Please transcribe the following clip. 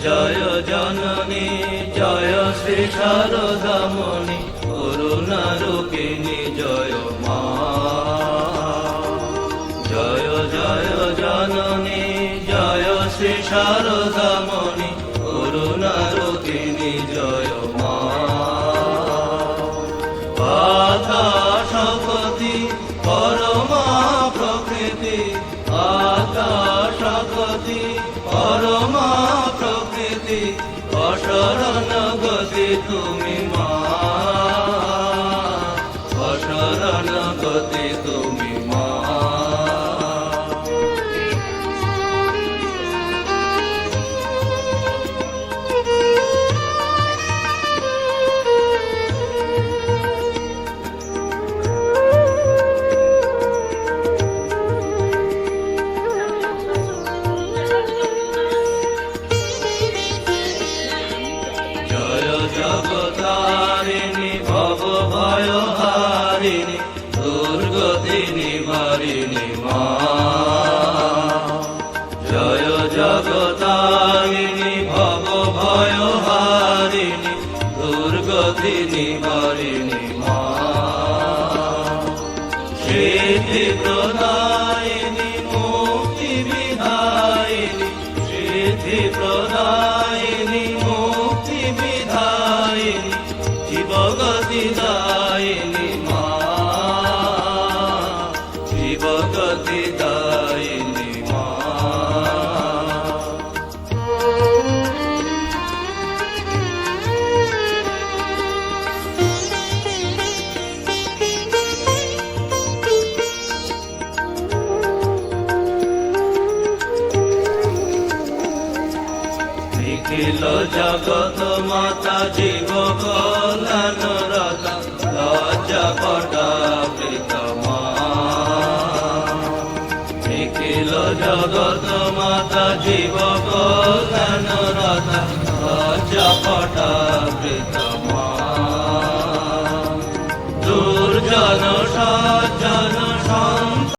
জয় জননী, জয় শ্রী শারদামণি করুণা রূপিণী জয় মা। জয় জয় জননী, জয় শ্রী শারদামণি করুণা রূপিণী জয় মা আকাশপতি পরমা প্রকৃতি আকাশপতি পরমা তুমি দুর্গতি নিবারিণী মা। সিদ্ধি প্রদায়িনী মুক্তি বিধায়িনী। সিদ্ধি প্রদায়িনী মুক্তি বিধায়িনী। জীবগতি দায়িনী মা। জীবগতি নিখিল জগত মাতা জীব কল্যাণ রতা লজ্জা জগত মাতা জীব পটা